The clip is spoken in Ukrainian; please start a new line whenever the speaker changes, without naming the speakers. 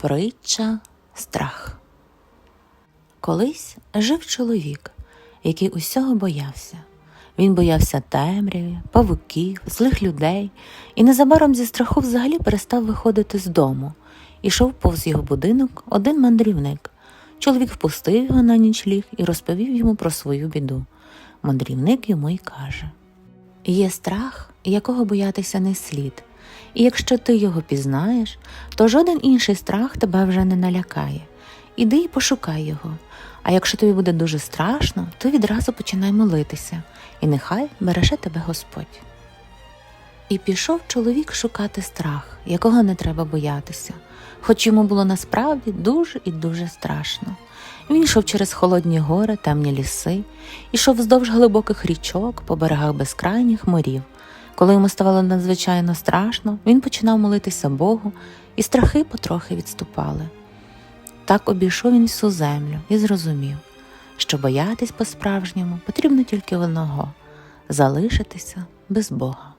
Притча страх. Колись жив чоловік, який усього боявся. Він боявся темряви, павуків, злих людей і незабаром зі страху взагалі перестав виходити з дому. Ішов повз його будинок один мандрівник. Чоловік впустив його на нічліг і розповів йому про свою біду. Мандрівник йому й каже: Є страх, якого боятися не слід, і якщо ти його пізнаєш, то жоден інший страх тебе вже не налякає. Іди і пошукай його. А якщо тобі буде дуже страшно, то відразу починай молитися, і нехай береже тебе Господь. І пішов чоловік шукати страх, якого не треба боятися, хоч йому було насправді дуже і дуже страшно. Він йшов через холодні гори, темні ліси, ішов вздовж глибоких річок, по берегах безкрайніх морів. Коли йому ставало надзвичайно страшно, він починав молитися Богу, і страхи потрохи відступали. Так обійшов він всю землю і зрозумів, що боятись по-справжньому потрібно тільки одного залишитися без Бога.